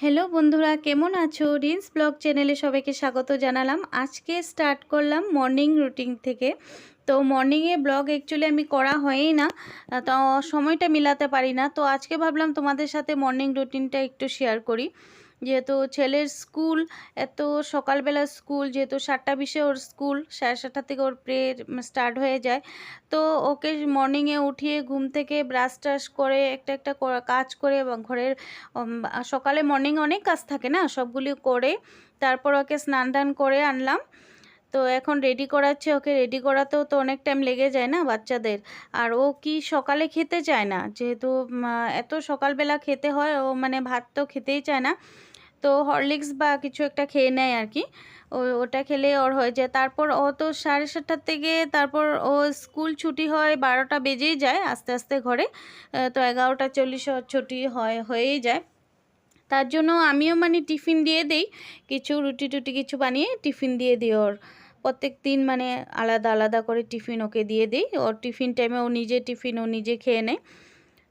Hello বন্ধুরা, কেমন আছো? রিন্স ব্লগ চ্যানেলে সবাইকে স্বাগত জানালাম। আজকে স্টার্ট করলাম মর্নিং রুটিন থেকে। তো মর্নিংয়ে ব্লগ অ্যাকচুয়ালি আমি করা হয়ই না, তো সময়টা মিলাতে পারি না। তো আজকে ভাবলাম তোমাদের সাথে মর্নিং রুটিনটা একটু শেয়ার করি। যেহেতু ছেলের স্কুল, এত সকালবেলা স্কুল, যেহেতু সাতটা বিশে ওর স্কুল, সাড়ে সাতটা থেকে ওর প্রে স্টার্ট হয়ে যায়। তো ওকে মর্নিংয়ে উঠিয়ে ঘুম থেকে ব্রাশ টাশ করে একটা একটা কাজ করে ঘরের সকালে মর্নিং অনেক কাজ থাকে না? সবগুলি করে, তারপর ওকে স্নান টান করে আনলাম। তো এখন রেডি করাচ্ছে ওকে রেডি করাতেও তো অনেক টাইম লেগে যায় না বাচ্চাদের। আর ও কি সকালে খেতে চায় না? যেহেতু এত সকালবেলা খেতে হয়, ও মানে ভাত তো খেতেই চায় না। তো হরলিক্স বা কিছু একটা খেয়ে নেয় আর কি। ও, ওটা খেলে ওর হয়ে যায়। তারপর ও তো সাড়ে সাতটার থেকে, তারপর ও স্কুল ছুটি হয় বারোটা বেজেই যায় আস্তে আস্তে ঘরে। তো এগারোটা চল্লিশ ছুটি হয়, হয়েই যায়। তার জন্য আমিও মানে টিফিন দিয়ে দেই। কিছু রুটি টুটি কিছু বানিয়ে টিফিন দিয়ে দিই ওর। প্রত্যেক দিন মানে আলাদা আলাদা করে টিফিন ওকে দিয়ে দিই। ওর টিফিন টাইমে ও নিজে টিফিন ও নিজে খেয়ে নেয়।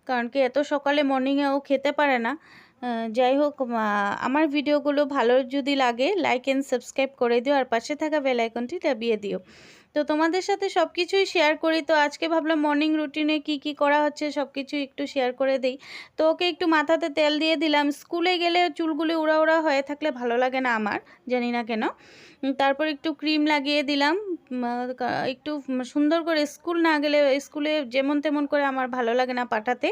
কারণ কি এত সকালে মর্নিংয়ে ও খেতে পারে না। যাই হোক আমার ভিডিওগুলো ভালো যদি লাগে লাইক অ্যান্ড সাবস্ক্রাইব করে দিও। আর পাশে থাকা বেল আইকনটি দাবিয়ে দিও। তো তোমাদের সাথে সব কিছুই শেয়ার করি। তো আজকে ভাবলাম মর্নিং রুটিনে কি কি করা হচ্ছে সব কিছু একটু শেয়ার করে দিই। তো ওকে একটু মাথাতে তেল দিয়ে দিলাম। স্কুলে গেলে চুলগুলি উড়া উড়া হয়ে থাকলে ভালো লাগে না আমার, জানি না কেন। তারপর একটু ক্রিম লাগিয়ে দিলাম। একটু সুন্দর করে স্কুল না গেলে স্কুলে যেমন তেমন করে আমার ভালো লাগে না পাঠাতে।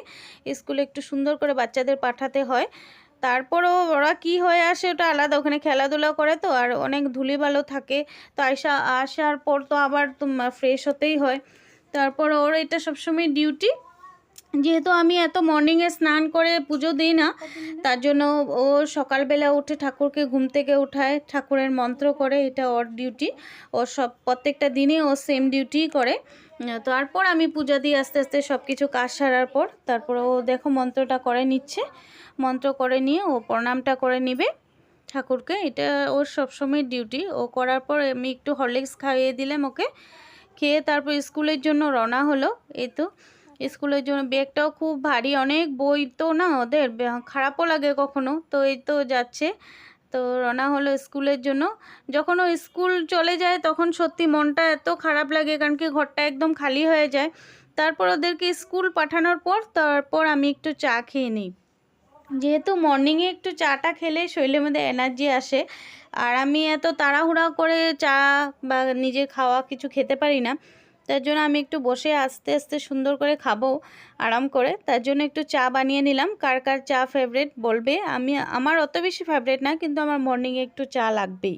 স্কুলে একটু সুন্দর করে বাচ্চাদের পাঠাতে হয়। তারপরও ওরা কি হয়ে আসে ওটা আলাদা। ওখানে খেলাধুলা করে তো, আর অনেক ধুলি ভালো থাকে। তো আসা আসার পর তো আবার ফ্রেশ হতেই হয়। তারপর ওর এটা সবসময় ডিউটি যেহেতু আমি এত মর্নিংয়ে স্নান করে পুজো দিই না, তার জন্য ও সকালবেলা উঠে ঠাকুরকে ঘুম থেকে উঠায়, ঠাকুরের মন্ত্র করে, এটা ওর ডিউটি ও সব, প্রত্যেকটা দিনে ও সেম ডিউটিই করে। তারপর আমি পূজা দিয়ে আস্তে আস্তে সব কিছু কাজ সারার পর, তারপর ও দেখো মন্ত্রটা করে নিচ্ছে। মন্ত্র করে নিয়ে ও প্রণামটা করে নিবে। ঠাকুরকে, এটা ওর সবসময় ডিউটি ও করার পর আমি একটু হরলিক্স খাইয়ে দিলাম ওকে। খেয়ে তারপর স্কুলের জন্য রওনা হলো, এই তো। স্কুলের জন্য ব্যাগটাও খুব ভারী, অনেক বই তো না ওদের খারাপও লাগে কখনো, তো এই তো যাচ্ছে। তো রওনা হলো স্কুলের জন্য। যখন ও স্কুল চলে যায় তখন সত্যি মনটা এত খারাপ লাগে, কারণ কি ঘরটা একদম খালি হয়ে যায়। তারপর ওদেরকে স্কুল পাঠানোর পর তারপর আমি একটু চা খেয়ে নিই। যেহেতু মর্নিংয়ে একটু চাটা খেলে শরীরের মধ্যে এনার্জি আসে, আর আমি এত তাড়াহুড়া করে চা বা নিজে খাওয়া কিছু খেতে পারি না তার জন্য আমি একটু বসে আস্তে আস্তে সুন্দর করে খাব, আরাম করে। তার জন্য একটু চা বানিয়ে নিলাম। কার কার চা ফেভারেট বলবে? আমি, আমার অত বেশি ফেভারেট না, কিন্তু আমার মর্নিংয়ে একটু চা লাগবেই।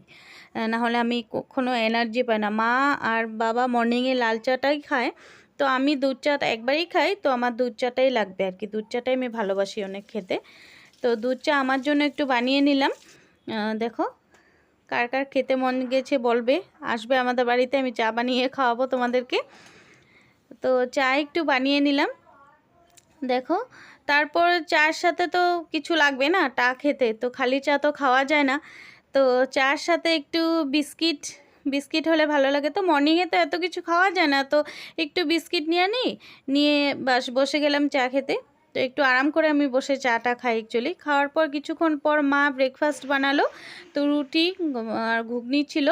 না হলে আমি কখনো এনার্জি পাই না। মা আর বাবা মর্নিংয়ে লাল চাটাই খায়, তো আমি দুধ চা একবারই খাই, তো আমার দুধ চাটাই লাগবে আর কি। দুধ চাটাই আমি ভালোবাসি অনেক খেতে। তো দুধ চা আমার জন্য একটু বানিয়ে নিলাম। দেখো কার কার খেতে মন গেছে বলবে। আসবে আমাদের বাড়িতে, আমি চা বানিয়ে খাওয়াবো তোমাদেরকে। তো চা একটু বানিয়ে নিলাম। দেখো, তারপর চার সাথে তো কিছু লাগবে না, টা খেতে। তো খালি চা তো খাওয়া যায় না। তো চার সাথে একটু বিস্কিট বিস্কিট হলে ভালো লাগে। তো মর্নিংয়ে তো এত কিছু খাওয়া যায় না। তো একটু বিস্কিট নিয়ে নিই নিয়ে বাস, বসে গেলাম চা খেতে। তো একটু আরাম করে আমি বসে চাটা খাই অ্যাকচুয়ালি খাওয়ার পর কিছুক্ষণ পর মা ব্রেকফাস্ট বানালো, তো রুটি আর ঘুগনি ছিল,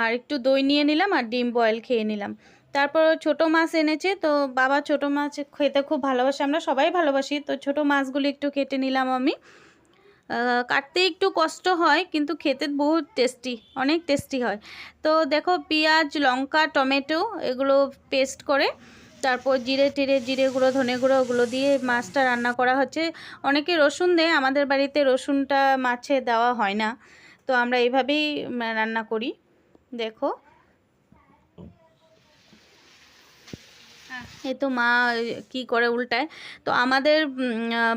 আর একটু দই নিয়ে নিলাম আর ডিম বয়েল খেয়ে নিলাম। তারপর ছোট মাছ এনেছে, তো বাবা ছোট মাছ খেতে খুব ভালোবাসে, আমরা সবাই ভালোবাসি, তো ছোট মাছগুলি একটু কেটে নিলাম আমি। কাটতে একটু কষ্ট হয়, কিন্তু খেতে বহুত টেস্টি অনেক টেস্টি হয়। তো দেখো পেঁয়াজ, লঙ্কা, টমেটো, এগুলো পেস্ট করে তারপর জিরে টিরে, জিরে গুঁড়ো, ধনে গুঁড়ো ওগুলো দিয়ে মাছটা রান্না করা হচ্ছে। অনেকে রসুন দেয়, আমাদের বাড়িতে রসুনটা মাছে দেওয়া হয় না। তো আমরা এইভাবেই রান্না করি। দেখো। এই তো মা, কি করে উল্টায়? তো আমাদের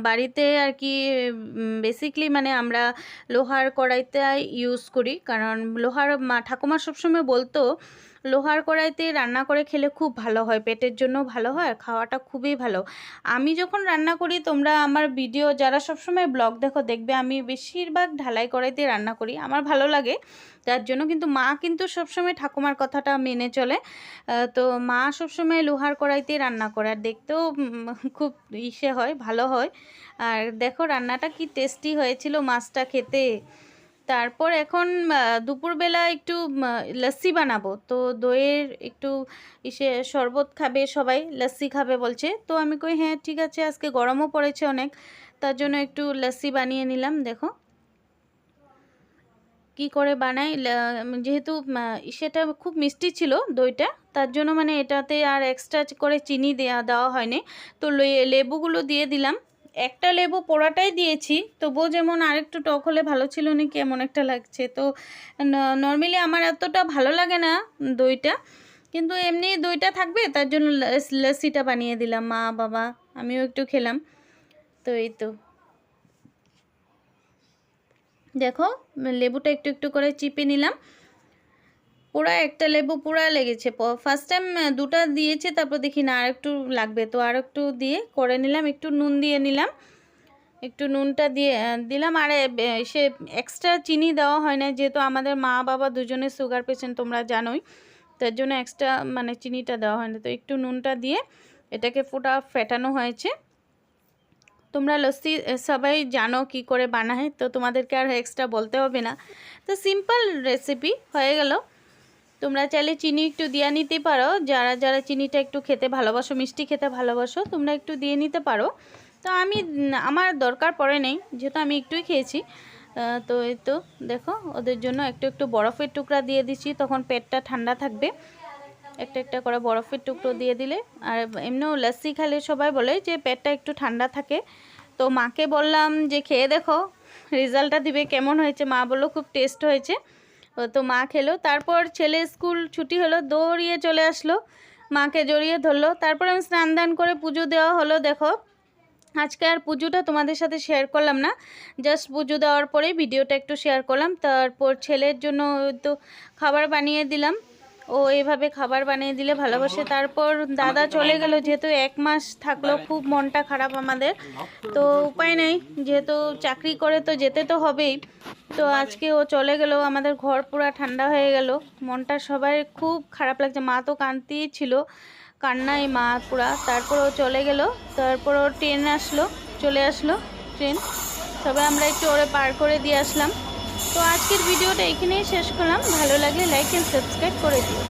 বাড়িতে আর কি বেসিকলি মানে আমরা লোহার কড়াইতে ইউজ করি। কারণ লোহার, মা, ঠাকুমা সবসময় বলতো, লোহার কড়াইতে রান্না করে খেলে খুব ভালো হয়, পেটের জন্য ভালো হয় খাওয়াটা খুবই ভালো। আমি যখন রান্না করি, তোমরা আমার ভিডিও যারা সবসময় ব্লগ দেখো, দেখবে আমি বেশিরভাগ ঢালাই কড়াইতে রান্না করি, আমার ভালো লাগে। যার জন্য কিন্তু মা কিন্তু সবসময় ঠাকুমার কথাটা মেনে চলে। তো মা সবসময় লোহার কড়াইতে রান্না করে, আর দেখতেও খুব ইসে হয়, ভালো হয়। আর দেখো রান্নাটা কি টেস্টি হয়েছিল মাছটা খেতে। তারপর এখন দুপুরবেলা একটু লস্যি বানাবো। তো দইয়ের একটু ইসে শরবত খাবে সবাই লস্যি খাবে বলছে। তো আমি কই হ্যাঁ ঠিক আছে, আজকে গরমও পড়েছে অনেক। তার জন্য একটু লস্যি বানিয়ে নিলাম, দেখো। কি করে বানাই যেহেতু সেটা খুব মিষ্টি ছিল দইটা, তার জন্য মানে এটাতে আর এক্সট্রা করে চিনি দেওয়া দেওয়া হয়নি। তো লেবুগুলো দিয়ে দিলাম। একটা লেবু পোড়াটাই দিয়েছি, তবুও যেমন আরেকটু টক হলে ভালো ছিল না কেমন একটা লাগছে। তো নর্মালি আমার এতটা ভালো লাগে না দইটা, কিন্তু এমনি দইটা থাকবে, তার জন্য লস্যিটা বানিয়ে দিলাম, মা, বাবা, আমিও একটু খেলাম। তো এই তো। দেখো, লেবুটা একটু একটু করে চিপে নিলাম। পুরা একটা লেবু পুরা লেগেছে। ফার্স্ট টাইম দুটা দিয়েছে, তারপর দেখি না আর একটু লাগবে। তো আর একটু দিয়ে করে নিলাম, একটু নুন দিয়ে নিলাম। একটু নুনটা দিয়ে দিলাম। আর সে এক্সট্রা চিনি দেওয়া হয় না যেহেতু আমাদের মা, বাবা দুজনে সুগার পেশেন্ট তোমরা জানোই। তার জন্য এক্সট্রা মানে চিনিটা দেওয়া হয় না। তো একটু নুনটা দিয়ে এটাকে ফুটা, ফেটানো হয়েছে। তোমরা লস্যি সবাই জানো কি করে বানায়, তো তোমাদেরকে আর এক্সট্রা বলতে হবে না। তো সিম্পল রেসিপি হয়ে গেল। তোমরা চাইলে চিনি একটু দিয়ে নিতে পারো। যারা যারা চিনিটা একটু খেতে ভালোবাসো, মিষ্টি খেতে ভালোবাসো, তোমরা একটু দিয়ে নিতে পারো। তো আমি আমার দরকার পড়ে নেই, যেহেতু আমি একটুই খেয়েছি। তো এই তো, দেখো, ওদের জন্য একটু একটু বরফের টুকরা দিয়ে দিচ্ছি, তখন পেটটা ঠান্ডা থাকবে। একটা একটা করে বরফের টুকরো দিয়ে দিলে। আর এমনিও লস্যি খেলে সবাই বলে যে, পেটটা একটু ঠান্ডা থাকে। তো মাকে বললাম যে, খেয়ে দেখো, রেজাল্টটা দিবে কেমন হয়েছে? মা বলল, খুব টেস্ট হয়েছে। তো মা খেলো। তারপর ছেলে স্কুল ছুটি হলো, দৌড়িয়ে চলে আসলো। মাকে জড়িয়ে ধরলো। তারপর আমি স্নান দান করে পুজো দেওয়া হলো। দেখো, আজকে আর পুজোটা তোমাদের সাথে শেয়ার করলাম না। জাস্ট পুজো দেওয়ার পরেই ভিডিওটা একটু শেয়ার করলাম। তারপর ছেলের জন্য তো খাবার বানিয়ে দিলাম। ও এভাবে খাবার বানিয়ে দিলে ভালোবাসে। তারপর দাদা চলে গেল, যেহেতু এক মাস থাকল, খুব মনটা খারাপ আমাদের। তো উপায় নেই, যেহেতু চাকরি করে তো যেতে তো হবেই। তো আজকে ও চলে গেল, আমাদের ঘর পুরা ঠান্ডা হয়ে গেল। মনটা সবাই খুব খারাপ লাগছে, মা তো কাঁদতেই ছিল। কান্নাই মা পুরা। তারপর ও চলে গেল, তারপর ও ট্রেন আসলো, চলে আসলো, ট্রেন। সবাই আমরা একটু ওরে পার করে দিয়ে আসলাম। তো আজকের ভিডিওটা এখানেই শেষ করলাম। ভালো লাগলে লাইক অ্যান্ড সাবস্ক্রাইব করে দিও।